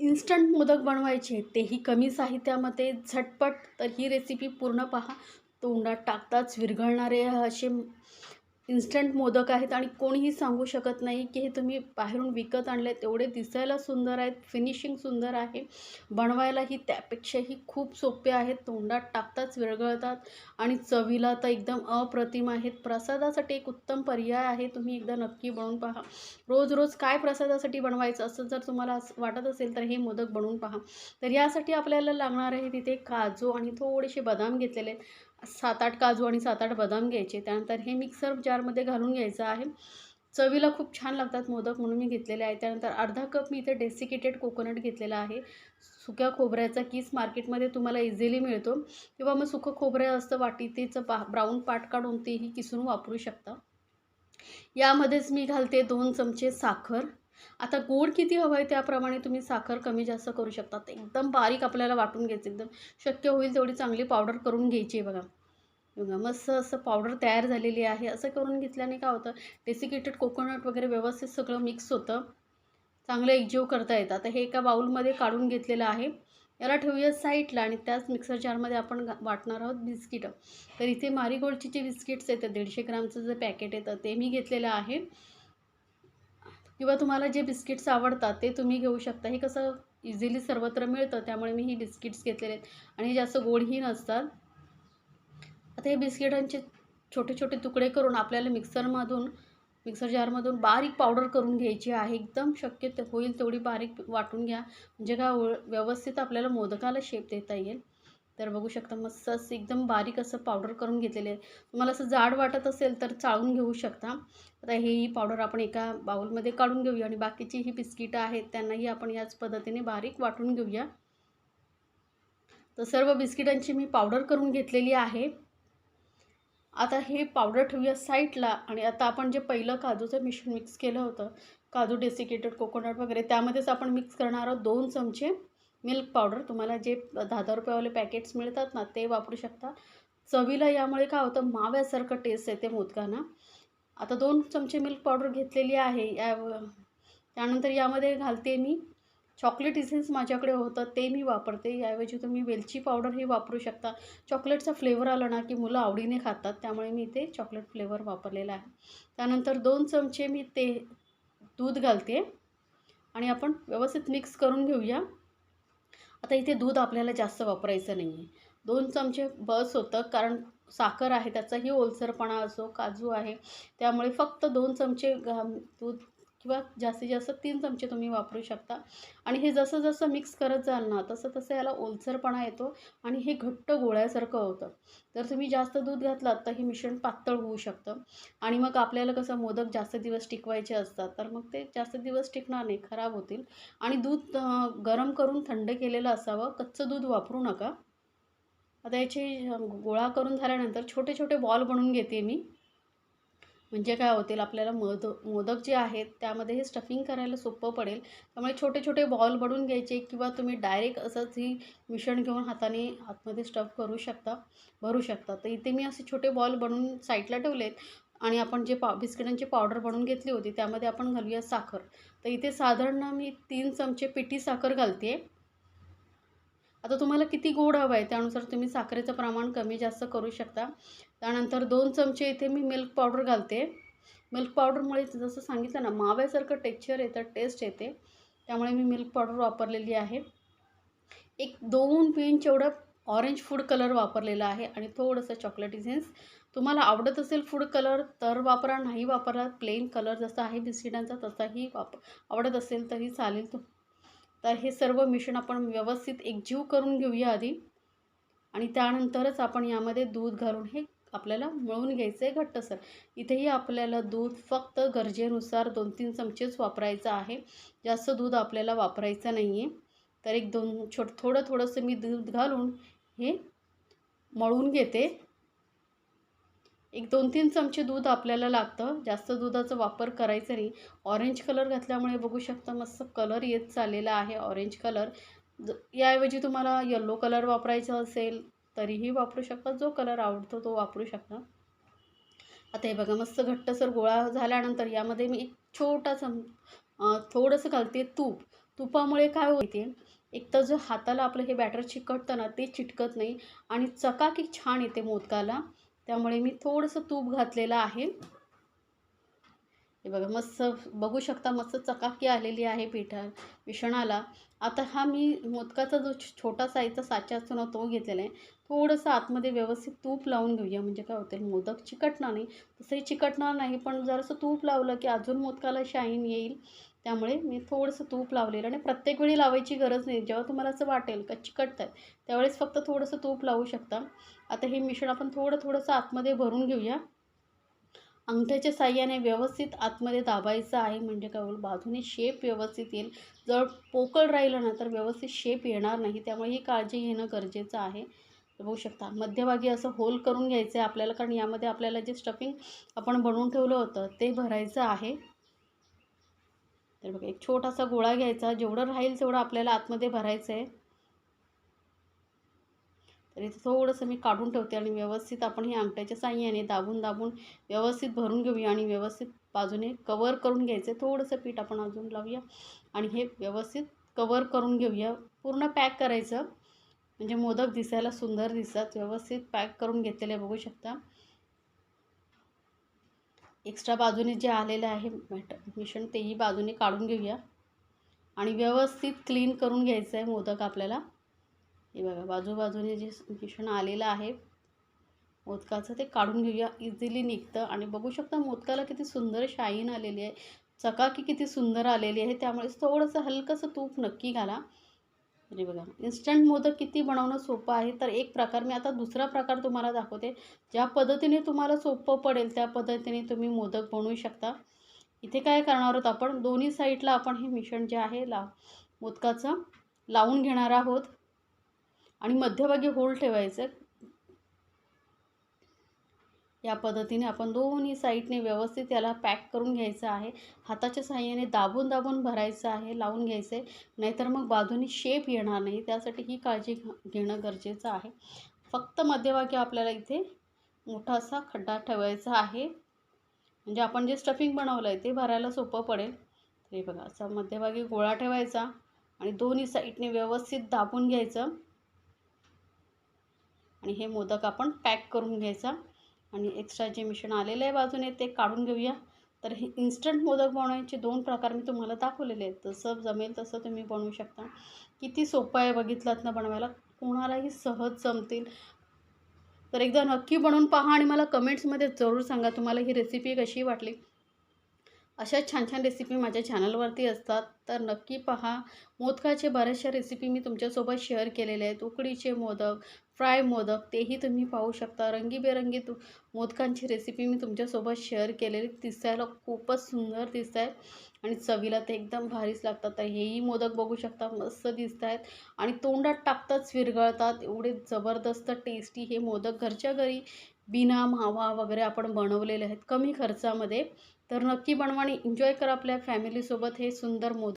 Instant modak बनवायचे तेही कमी साहित्यामध्ये. झटपट तर ही रेसिपी पूर्ण पहा. तोंडात टाकताच विरघळणारे असे इन्स्टंट मोदक आहेत आणि कोणीही सांगू शकत नाही की हे तुम्ही बाहेरून विकत आणले तेवढे दिसायला सुंदर आहेत फिनिशिंग सुंदर आहे. बनवायलाही त्यापेक्षाही खूप सोपे आहेत. तोंडात टाकताच विरघळतात आणि चवीला तर एकदम अप्रतिम आहेत. प्रसादासाठी एक उत्तम पर्याय आहे. तुम्ही एकदा नक्की बनवून पहा. रोज रोज काय प्रसादासाठी बनवायचं असं जर तुम्हाला असं वाटत असेल तर हे मोदक बनवून पहा. तर यासाठी आपल्याला लागणार आहे तिथे काजू आणि थोडेसे बदाम घेतलेले आहेत. सात आठ काजू आणि सात आठ बदाम घ्यायचे. त्यानंतर हे मिक्सर जारमध्ये घालून घ्यायचं आहे. चवीला खूप छान लागतात मोदक म्हणून मी घेतलेले आहे त्यानंतर अर्धा कप मी इथे डेसिकेटेड कोकोनट घेतलेला आहे. सुक्या खोबऱ्याचा किस मार्केटमध्ये तुम्हाला इझिली मिळतो. किंवा मग सुकं खोबरं असतं वाटी तेचं पा ब्राऊन पाट काढून तेही किसून वापरू शकता. यामध्येच मी घालते दोन चमचे साखर. आता गोड किती हवं आहे त्याप्रमाणे तुम्ही साखर कमी जास्त करू शकता. एकदम बारीक आपल्याला वाटून घ्यायचं एकदम शक्य होईल तेवढी चांगली पावडर करून घ्यायची आहे बघा. बघा मस्त असं पावडर तयार झालेली आहे. असं करून घेतल्याने काय होतं डेसिकेटेड कोकोनट वगैरे व्यवस्थित सगळं मिक्स होतं. चांगलं एकजीव करता येतं. आता हे एका बाऊलमध्ये काढून घेतलेलं आहे. याला ठेवूया साईडला आणि त्याच मिक्सर जारमध्ये आपण वाटणार आहोत बिस्किटं तर इथे मारीगोल्डची जे बिस्किट्स येतात दीडशे ग्रामचं जे पॅकेट येतं ते मी घेतलेलं आहे. किंवा तुम्हाला जे बिस्किट्स आवडतात ते तुम्ही घेऊ शकता. हे कसं इझिली सर्वत्र मिळतं त्यामुळे मी ही बिस्किट्स घेतलेले आहेत. आणि हे जास्त गोडही नसतात. आता हे बिस्किटांचे छोटे छोटे तुकडे करून आपल्याला मिक्सरमधून मिक्सर जारमधून बारीक पावडर करून घ्यायची आहे. एकदम शक्य होईल तेवढी बारीक वाटून घ्या. म्हणजे काय व्यवस्थित आपल्याला मोदकाला शेप देता येईल. तर बघू शकता मस्त असं एकदम बारीक असं पावडर करून घेतलेले आहे तुम्हाला असं जाड वाटत असेल तर चाळून घेऊ शकता. आता हे ही पावडर आपण एका बाउलमध्ये काढून घेऊया आणि बाकीची ही बिस्किटं आहेत त्यांनाही आपण याच पद्धतीने बारीक वाटून घेऊया. तर सर्व बिस्किटांची मी पावडर करून घेतलेली आहे. आता हे पावडर ठेवूया साईडला आणि आता आपण जे पहिलं काजूचं मिश्रण मिक्स केलं होतं काजू डेसिकेटेड कोकोनट वगैरे त्यामध्येच आपण मिक्स करणार आहोत दोन चमचे. Milk powder. तुम्हाला जे दहा दहा रुपयावाले पॅकेट्स मिळतात ना ते वापरू शकता. चवीला यामुळे काय होतं माव्यासारखं टेस्ट येते मोदकांना. आता दोन चमचे मिल्क पावडर घेतलेली आहे. या त्यानंतर यामध्ये घालते मी चॉकलेट इसेन्स माझ्याकडे होतं ते मी वापरते. याऐवजी तुम्ही वेलची पावडर हे वापरू शकता. चॉकलेटचा फ्लेवर आला ना की मुलं आवडीने खातात त्यामुळे मी ते चॉकलेट फ्लेवर वापरलेला आहे. त्यानंतर दोन चमचे मी ते दूध घालते. आणि आपण व्यवस्थित मिक्स करून घेऊया. आता इथे दूध आपल्याला जास्त वापरायचं नाही आहे दोन चमचे बस होतं कारण साखर आहे त्याचाही ओलसरपणा असो काजू आहे त्यामुळे फक्त दोन चमचे दूध किंवा जास्तीत जास्त तीन चमचे तुम्ही वापरू शकता. आणि हे जसं जसं मिक्स करत जाल ना तसं तसं याला ओलसरपणा येतो आणि हे घट्ट गोळ्यासारखं होतं. जर तुम्ही जास्त दूध घातलात तर हे मिश्रण पातळ होऊ शकतं. आणि मग आपल्याला कसं मोदक जास्त दिवस टिकवायचे असतात तर मग ते जास्त दिवस टिकणार नाही खराब होतील. आणि दूध गरम करून थंड केलेलं असावं कच्चं दूध वापरू नका. आता याची गोळा करून झाल्यानंतर छोटे छोटे बॉल बनवून घेते मी. म्हणजे काय होतील आपल्याला मद मोदक जे आहेत त्यामध्ये हे स्टफिंग करायला सोपं पडेल. त्यामुळे छोटे छोटे बॉल बनवून घ्यायचे किंवा तुम्ही डायरेक्ट असंच ही मिश्रण घेऊन हाताने आतमध्ये स्टफ करू शकता भरू शकता. तर इथे मी असे छोटे बॉल बनवून साईडला ठेवलेत आणि आपण जे पा बिस्किटांची पावडर बनवून घेतली होती त्यामध्ये आपण घालूया साखर. तर इथे साधारण मी तीन चमचे पिठी साखर घालते आता तुम्हाला किती गोड हवं आहे त्यानुसार तुम्ही साखरेचं प्रमाण कमी जास्त करू शकता. त्यानंतर दोन चमचे इथे मी मिल्क पावडर घालते. मिल्क पावडरमुळे जसं सांगितलं ना माव्यासारखं टेक्स्चर येतं टेस्ट येते. त्यामुळे मी मिल्क पावडर वापरलेली आहे. एक दोन पिंच एवढं ऑरेंज फूड कलर वापरलेला आहे आणि थोडंसं चॉकलेट इसेन्स तुम्हाला आवडत असेल फूड कलर तर वापरा. नाही वापरा प्लेन कलर जसा आहे बिस्किटांचा तसाही वाप आवडत असेल तरी चालेल. तुम तर हे सर्व मिश्रण आपण व्यवस्थित एकजीव करून घेऊया आधी. आणि त्यानंतरच आपण यामध्ये दूध घालून हे आपल्याला मळून घ्यायचं आहे घट्टसर. इथेही आपल्याला दूध फक्त गरजेनुसार दोन तीन चमचेच वापरायचं आहे. जास्त दूध आपल्याला वापरायचं नाही आहे तर एक दोन छोट थोडं थोडंसं मी दूध घालून हे मळून घेते. एक दोन तीन चमचे दूध आपल्याला लागतं. जास्त दुधाचा वापर करायचा नाही. ऑरेंज कलर घातल्यामुळे बघू शकता मस्त कलर येत चाललेला आहे ऑरेंज कलर याऐवजी तुम्हाला येल्लो कलर वापरायचा असेल तरीही वापरू शकता. जो कलर आवडतो तो वापरू शकता. आता हे बघा मस्त घट्टसर गोळा झाल्यानंतर यामध्ये मी एक छोटा चम थोडंसं घालते तूप. तुपामुळे काय होते एक तर जो हाताला आपलं हे बॅटर चिकटतं ना ते चिटकत नाही आणि चकाकी छान येते मोदकाला. त्यामुळे मी थोडंसं तूप घातलेलं आहे. हे बघा मस्त बघू शकता मस्त चकाकी आलेली आहे पिठा मिश्रणाला आता हा मी मोदकाचा जो छोटा साईजचा साचा असतो ना तो घेतलेला आहे. थोडंसं आतमध्ये व्यवस्थित तूप लावून घेऊया. म्हणजे काय होते मोदक चिकटणार नाही. तसंही चिकटणार नाही पण जरासं तूप लावलं की अजून मोदकाला शाईन येईल. त्यामुळे मी थोडंसं तूप लावलेलं आणि प्रत्येक वेळी लावायची गरज नाही. जेव्हा तुम्हाला असं वाटेल का चिकटत आहे त्यावेळेस फक्त थोडंसं तूप लावू शकता. आता हे मिश्रण आपण थोडं थोडंसं आतमध्ये भरून घेऊया. अंगठ्याच्या साह्याने व्यवस्थित आतमध्ये दाबायचं आहे. म्हणजे काय होईल बाजूने शेप व्यवस्थित येईल. जर पोकळ राहिलं ना तर व्यवस्थित शेप येणार नाही. त्यामुळे ही काळजी घेणं गरजेचं आहे. बघू शकता मध्यभागी असं होल करून घ्यायचं आहे आपल्याला. कारण यामध्ये आपल्याला जे स्टफिंग आपण बनवून ठेवलं होतं ते भरायचं आहे. तर बघा एक छोटासा गोळा घ्यायचा. जेवढं राहील तेवढं आपल्याला आतमध्ये भरायचं आहे तर इथे थोडंसं मी काढून ठेवते आणि व्यवस्थित आपण हे अंगठ्याच्या साह्याने दाबून दाबून व्यवस्थित भरून घेऊया आणि व्यवस्थित बाजूने कवर करून घ्यायचं आहे. थोडंसं पीठ आपण अजून लावूया आणि हे व्यवस्थित कवर करून घेऊया. पूर्ण पॅक करायचं. म्हणजे मोदक दिसायला सुंदर दिसतात. व्यवस्थित पॅक करून घेतलेले बघू शकता. एक्स्ट्रा बाजूने जे आलेलं आहे मिश्रण तेही बाजूने काढून घेऊया. आणि व्यवस्थित क्लीन करून घ्यायचं आहे मोदक आपल्याला. हे बघा बाजूबाजूने जे मिश्रण आलेलं आहे मोदकाचं ते काढून घेऊया. इझिली निघतं. आणि बघू शकता मोदकाला किती सुंदर शाईन आलेली आहे. चकाकी किती सुंदर आलेली आहे. त्यामुळे थोडंसं हलकंसं तूप नक्की घाला. अरे बघा. इन्स्टंट मोदक किती बनवणं सोपं आहे? तर एक प्रकार मी आता दुसरा प्रकार तुम्हाला दाखवते. ज्या पद्धतीने तुम्हाला सोपं पडेल त्या पद्धतीने तुम्ही मोदक बनवू शकता. इथे काय करणार आहोत आपण? दोन्ही साईडला आपण हे मिश्रण जे आहे ला मोदकाचं लावून घेणार आहोत. आणि मध्यभागी होल ठेवायचं. या पद्धतीने आपण दोन्ही साईडने व्यवस्थित याला पॅक करून घ्यायचं आहे. हाताच्या साह्याने दाबून दाबून भरायचं आहे लावून घ्यायचं आहे नाहीतर मग बाजूनी शेप येणार नाही. त्यासाठी ही काळजी घ- घेणं गरजेचं आहे. फक्त मध्यभागी आपल्याला इथे मोठा असा खड्डा ठेवायचा आहे. म्हणजे आपण जे स्टफिंग बनवलं आहे ते भरायला सोपं पडेल. हे बघा असा मध्यभागी गोळा ठेवायचा आणि दोन्ही साईडने व्यवस्थित दाबून घ्यायचं. आणि हे मोदक आपण पॅक करून घ्यायचा. आणि एक्स्ट्रा जे मिश्रण आलेलं आहे बाजूने ते काढून घेऊया. तर हे इन्स्टंट मोदक बनवायचे दोन प्रकार मी तुम्हाला दाखवलेले आहेत. जसं जमेल तसं तुम्ही बनवू शकता. किती सोपं आहे बघितलात ना बनवायला? कोणालाही सहज जमतील. तर एकदा नक्की बनवून पहा आणि मला कमेंट्समध्ये जरूर सांगा तुम्हाला ही रेसिपी कशी वाटली. अशा छान छान रेसिपी माझ्या चॅनलवरती असतात. तर नक्की पहा. मोदकाचे बऱ्याचशा रेसिपी मी तुमच्यासोबत शेअर केलेले आहेत. उकडीचे मोदक फ्राय मोदक तेही तुम्ही पाहू शकता. रंगीबेरंगी तु मोदकांची रेसिपी मी तुमच्यासोबत शेअर केलेली. दिसायला खूपच सुंदर दिसत आहेत आणि चवीला ते एकदम भारीच लागतात. तर हेही मोदक बघू शकता. मस्त दिसत आहेत आणि तोंडात टाकताच विरघळतात. एवढे जबरदस्त टेस्टी हे मोदक घरच्या घरी बिना मावा वगैरे आपण बनवलेले आहेत. कमी खर्चामध्ये तर नक्की बनवा आणि एन्जॉय करा आपल्या फॅमिलीसोबत हे सुंदर मोदक.